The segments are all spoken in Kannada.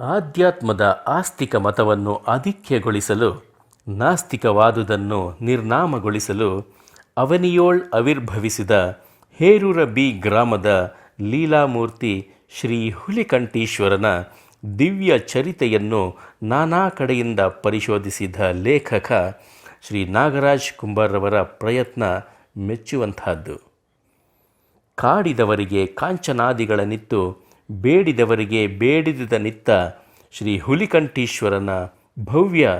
ಆಧ್ಯಾತ್ಮದ ಆಸ್ತಿಕ ಮತವನ್ನು ಆಧಿಕ್ಯಗೊಳಿಸಲು, ನಾಸ್ತಿಕವಾದುದನ್ನು ನಿರ್ನಾಮಗೊಳಿಸಲು ಅವನಿಯೋಳ್ ಆವಿರ್ಭವಿಸಿದ ಹೇರೂರ ಬಿ ಗ್ರಾಮದ ಲೀಲಾಮೂರ್ತಿ ಶ್ರೀ ಹುಲಿಕಂಠೀಶ್ವರನ ದಿವ್ಯ ಚರಿತೆಯನ್ನು ನಾನಾ ಕಡೆಯಿಂದ ಪರಿಶೋಧಿಸಿದ ಲೇಖಕ ಶ್ರೀ ನಾಗರಾಜ್ ಕುಂಬಾರ್ರವರ ಪ್ರಯತ್ನ ಮೆಚ್ಚುವಂತಹದ್ದು ಕಾಡಿದವರಿಗೆ ಕಾಂಚನಾದಿಗಳನ್ನಿತ್ತು ಬೇಡಿದವರಿಗೆ ಬೇಡಿದ ನಿತ್ತ ಶ್ರೀ ಹುಲಿಕಂಠೀಶ್ವರನ ಭವ್ಯ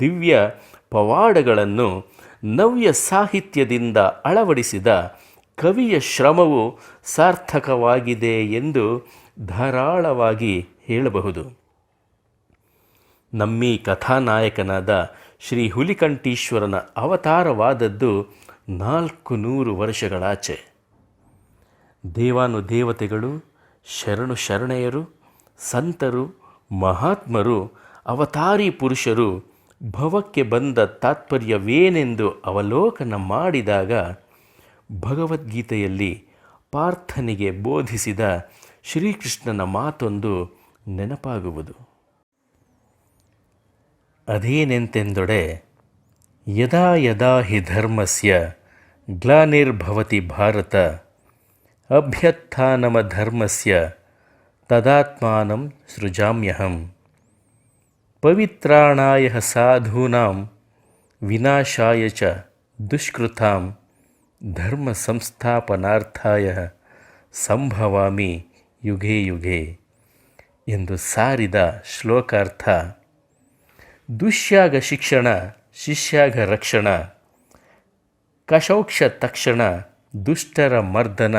ದಿವ್ಯ ಪವಾಡಗಳನ್ನು ನವ್ಯ ಸಾಹಿತ್ಯದಿಂದ ಅಳವಡಿಸಿದ ಕವಿಯ ಶ್ರಮವು ಸಾರ್ಥಕವಾಗಿದೆ ಎಂದು ಧಾರಾಳವಾಗಿ ಹೇಳಬಹುದು. ನಮ್ಮಿ ಕಥಾನಾಯಕನಾದ ಶ್ರೀ ಹುಲಿಕಂಠೀಶ್ವರನ ಅವತಾರವಾದದ್ದು ನಾಲ್ಕು ನೂರು ವರ್ಷಗಳಾಚೆ. ದೇವಾನುದೇವತೆಗಳು ಶರಣು ಶರಣೆಯರು, ಸಂತರು, ಮಹಾತ್ಮರು, ಅವತಾರಿ ಪುರುಷರು, ಭವಕ್ಕೆ ಬಂದ ತಾತ್ಪರ್ಯವೇನೆಂದು ಅವಲೋಕನ ಮಾಡಿದಾಗ ಭಗವದ್ಗೀತೆಯಲ್ಲಿ ಪಾರ್ಥನಿಗೆ ಬೋಧಿಸಿದ ಶ್ರೀಕೃಷ್ಣನ ಮಾತೊಂದು ನೆನಪಾಗುವುದು. ಅದೇನೆಂತೆಂದೊಡೆ, ಯದಾ ಯದಾ ಹಿ ಧರ್ಮಸ್ಯ ಗ್ಲಾನಿರ್ಭವತಿ ಭಾರತ ತದಾತ್ಮಾನಂ ಸೃಜಾಮ್ಯಹಂ. ಪವಿತ್ರಾಣಾಯ ಸಾಧೂನಾಂ ವಿನಾಶಾಯ ಚ ದುಷ್ಕೃತಾಂ ಧರ್ಮ ಸಂಸ್ಥಾಪನಾರ್ಥಾಯ ಸಂಭವಾಮಿ ಯುಗೇ ಯುಗೇ ಎಂದು ಸಾರಿದ ಶ್ಲೋಕಾರ್ಥ. ದುಷ್ಯಾಗ ಶಿಕ್ಷಣ, ಶಿಷ್ಯಾಗ ರಕ್ಷಣ, ಕಶೌಕ್ಷ ತಕ್ಷಣ ದುಷ್ಟರ ಮರ್ದನ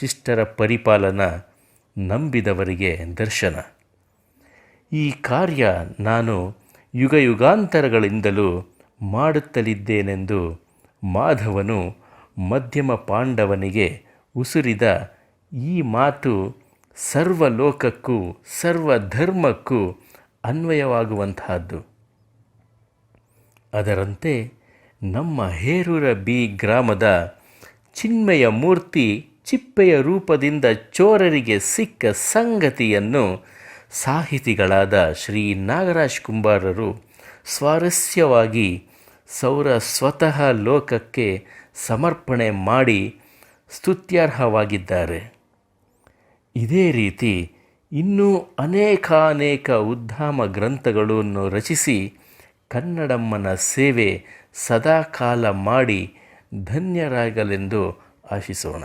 ಶಿಷ್ಟರ ಪರಿಪಾಲನ ನಂಬಿದವರಿಗೆ ದರ್ಶನ. ಈ ಕಾರ್ಯ ನಾನು ಯುಗ ಯುಗಾಂತರಗಳಿಂದಲೂ ಮಾಡುತ್ತಲಿದ್ದೇನೆಂದು ಮಾಧವನು ಮಧ್ಯಮ ಪಾಂಡವನಿಗೆ ಉಸುರಿದ ಈ ಮಾತು ಸರ್ವಲೋಕಕ್ಕೂ ಸರ್ವಧರ್ಮಕ್ಕೂ ಅನ್ವಯವಾಗುವಂತಹದ್ದು. ಅದರಂತೆ ನಮ್ಮ ಹೇರೂರ ಬಿ ಗ್ರಾಮದ ಚಿನ್ಮಯ ಮೂರ್ತಿ ಚಿಪ್ಪೆಯ ರೂಪದಿಂದ ಚೋರರಿಗೆ ಸಿಕ್ಕ ಸಂಗತಿಯನ್ನು ಸಾಹಿತಿಗಳಾದ ಶ್ರೀ ನಾಗರಾಜ್ ಕುಂಬಾರರು ಸ್ವಾರಸ್ಯವಾಗಿ ಸೌರ ಸ್ವತಃ ಲೋಕಕ್ಕೆ ಸಮರ್ಪಣೆ ಮಾಡಿ ಸ್ತುತ್ಯಾರ್ಹವಾಗಿದ್ದಾರೆ. ಇದೇ ರೀತಿ ಇನ್ನೂ ಅನೇಕಾನೇಕ ಉದ್ದಾಮ ಗ್ರಂಥಗಳನ್ನು ರಚಿಸಿ ಕನ್ನಡಮ್ಮನ ಸೇವೆ ಸದಾಕಾಲ ಮಾಡಿ ಧನ್ಯರಾಗಲೆಂದು ಆಶಿಸೋಣ.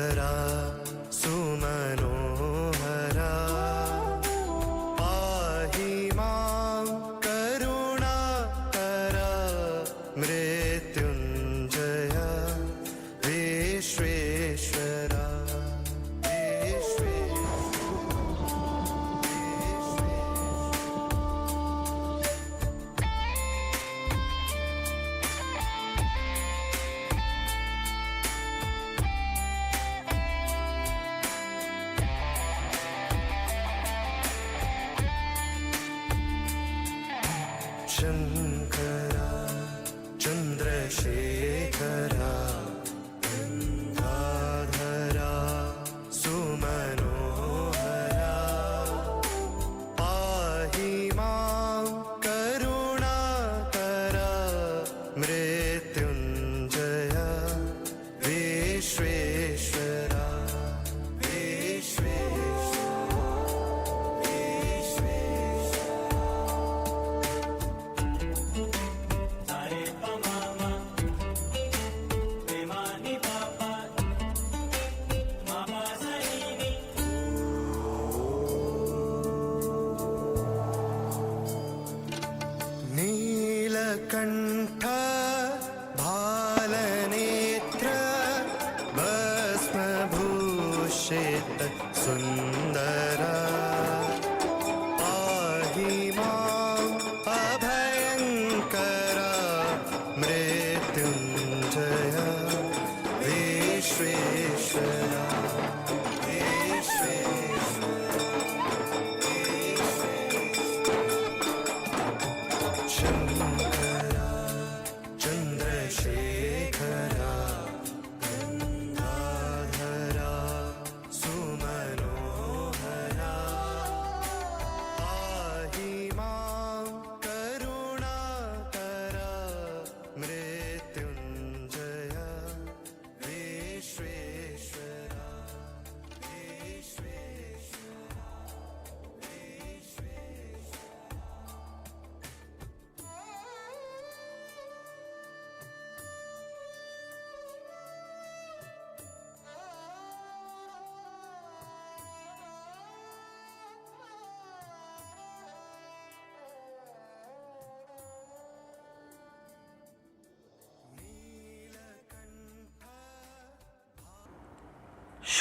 ocean. नीलकण्ठ भालनेत्र भस्मभूषित सुन्दरा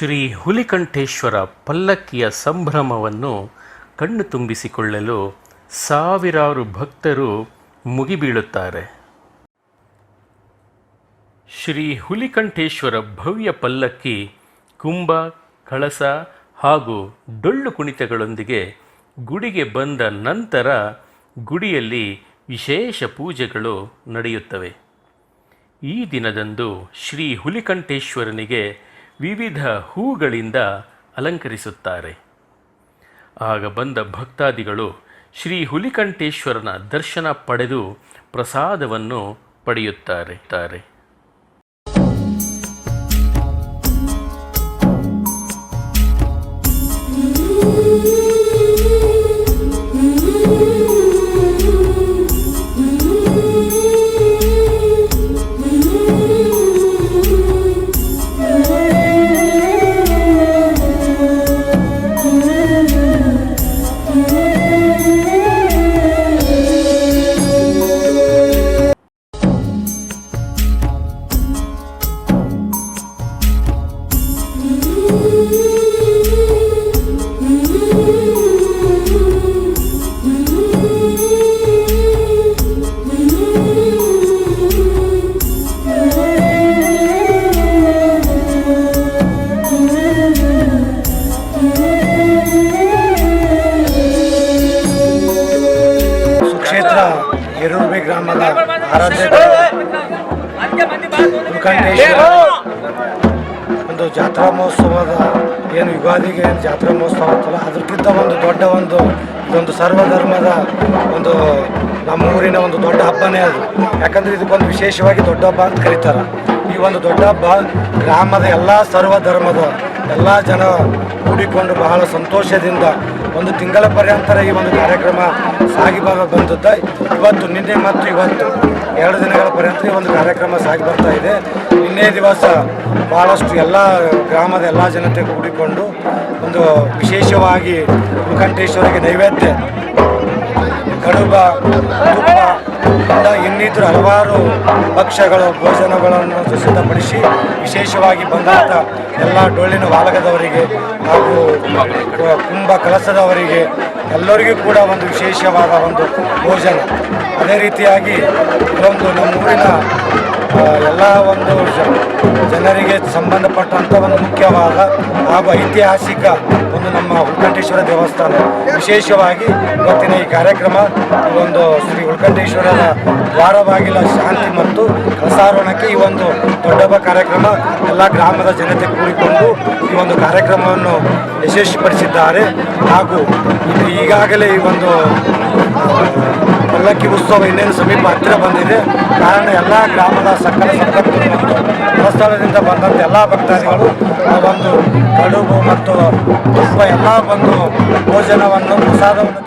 ಶ್ರೀ ಹುಲಿಕಂಠೇಶ್ವರ ಪಲ್ಲಕ್ಕಿಯ ಸಂಭ್ರಮವನ್ನು ಕಣ್ಣು ತುಂಬಿಸಿಕೊಳ್ಳಲು ಸಾವಿರಾರು ಭಕ್ತರು ಮುಗಿಬೀಳುತ್ತಾರೆ. ಶ್ರೀ ಹುಲಿಕಂಠೇಶ್ವರ ಭವ್ಯ ಪಲ್ಲಕ್ಕಿ ಕುಂಭ, ಕಳಸ ಹಾಗೂ ಡೊಳ್ಳು ಕುಣಿತಗಳೊಂದಿಗೆ ಗುಡಿಗೆ ಬಂದ ನಂತರ ಗುಡಿಯಲ್ಲಿ ವಿಶೇಷ ಪೂಜೆಗಳು ನಡೆಯುತ್ತವೆ. ಈ ದಿನದಂದು ಶ್ರೀ ಹುಲಿಕಂಠೇಶ್ವರನಿಗೆ ವಿವಿಧ ಹೂಗಳಿಂದ ಅಲಂಕರಿಸುತ್ತಾರೆ ಆಗ ಬಂದ ಭಕ್ತಾದಿಗಳು ಶ್ರೀ ಹುಲಿಕಂಠೇಶ್ವರನ ದರ್ಶನ ಪಡೆದು ಪ್ರಸಾದವನ್ನು ಪಡೆಯುತ್ತಾರೆ ತಾರೆ. ಸುಕ್ಷೇತ್ರ ಜಾತ್ರಾ ಮಹೋತ್ಸವದ ಏನು ಯುಗಾದಿಗೆ ಏನು ಜಾತ್ರಾ ಮಹೋತ್ಸವ ಅಂತಲ್ಲ ಅದಕ್ಕಿಂತ ಒಂದು ದೊಡ್ಡ ಒಂದು, ಇದೊಂದು ಸರ್ವಧರ್ಮದ ಒಂದು ನಮ್ಮ ಊರಿನ ಒಂದು ದೊಡ್ಡ ಹಬ್ಬನೇ ಅದು. ಯಾಕಂದರೆ ಇದಕ್ಕೊಂದು ವಿಶೇಷವಾಗಿ ದೊಡ್ಡ ಹಬ್ಬ ಅಂತ ಕರೀತಾರೆ. ಈ ಒಂದು ದೊಡ್ಡ ಹಬ್ಬ ಗ್ರಾಮದ ಎಲ್ಲ ಸರ್ವಧರ್ಮದ, ಎಲ್ಲ ಜನ ಕೂಡಿಕೊಂಡು ಬಹಳ ಸಂತೋಷದಿಂದ ಒಂದು ತಿಂಗಳ ಪರ್ಯಂತರ ಈ ಒಂದು ಕಾರ್ಯಕ್ರಮ ಸಾಗಿ ಬರ ಇವತ್ತು, ನಿನ್ನೆ ಮತ್ತು ಇವತ್ತು ಎರಡು ದಿನಗಳ ಪರ್ಯಂತ ಈ ಒಂದು ಕಾರ್ಯಕ್ರಮ ಸಾಗಿ ಬರ್ತಾ ಇದೆ. ನಿನ್ನೆ ದಿವಸ ಭಾಳಷ್ಟು ಎಲ್ಲ ಗ್ರಾಮದ ಎಲ್ಲ ಜನತೆ ಕೂಡಿಕೊಂಡು ಒಂದು ವಿಶೇಷವಾಗಿ ಉಲ್ಕಂಠೇಶ್ವರಿಗೆ ನೈವೇದ್ಯ ಕಡುಬ ತುಪ್ಪ ಇನ್ನಿತರ ಹಲವಾರು ಭಕ್ಷ್ಯಗಳು, ಭೋಜನಗಳನ್ನು ಸಿದ್ಧಪಡಿಸಿ ವಿಶೇಷವಾಗಿ ಬಂದಂಥ ಎಲ್ಲ ಡೊಳ್ಳಿನ ವಾಲಗದವರಿಗೆ ಹಾಗೂ ಕುಂಭ ಕಲಸದವರಿಗೆ ಎಲ್ಲರಿಗೂ ಕೂಡ ಒಂದು ವಿಶೇಷವಾದ ಒಂದು ಭೋಜನ. ಅದೇ ರೀತಿಯಾಗಿ ಇದೊಂದು ನಮ್ಮೂರಿನ ಎಲ್ಲ ಒಂದು ಜನರಿಗೆ ಸಂಬಂಧಪಟ್ಟಂಥ ಒಂದು ಮುಖ್ಯವಾದ ಹಾಗೂ ಐತಿಹಾಸಿಕ ಒಂದು ನಮ್ಮ ಉಲ್ಕಂಠೇಶ್ವರ ದೇವಸ್ಥಾನ. ವಿಶೇಷವಾಗಿ ಇವತ್ತಿನ ಈ ಕಾರ್ಯಕ್ರಮ ಈ ಒಂದು ಶ್ರೀ ಉಲ್ಕಂಠೇಶ್ವರನ ದ್ವಾರ ಬಾಗಿಲ ಶಾಂತಿ ಮತ್ತು ಪ್ರಸಾರಣಕ್ಕೆ ಈ ಒಂದು ದೊಡ್ಡಬ್ಬ ಕಾರ್ಯಕ್ರಮ ಎಲ್ಲ ಗ್ರಾಮದ ಜನತೆ ಕೂಡಿಕೊಂಡು ಈ ಒಂದು ಕಾರ್ಯಕ್ರಮವನ್ನು ಯಶಸ್ವಿಪಡಿಸಿದ್ದಾರೆ. ಹಾಗೂ ಈಗಾಗಲೇ ಈ ಒಂದು ಪಲ್ಲಕ್ಕಿ ಉತ್ಸವ ಇನ್ನೇನು ಸಮೀಪ ಹತ್ತಿರ ಬಂದಿದೆ. ಕಾರಣ ಎಲ್ಲ ಗ್ರಾಮದ ಸಕ್ಕರೆ ಸಂಪತ್ತು ಮತ್ತು ಸ್ಥಳದಿಂದ ಬಂದಂಥ ಎಲ್ಲ ಭಕ್ತಾದಿಗಳು ಆ ಒಂದು ಕಡುಬು ಮತ್ತು ತುಪ್ಪ ಎಲ್ಲ ಒಂದು ಭೋಜನವನ್ನು ಪ್ರಸಾದವನ್ನು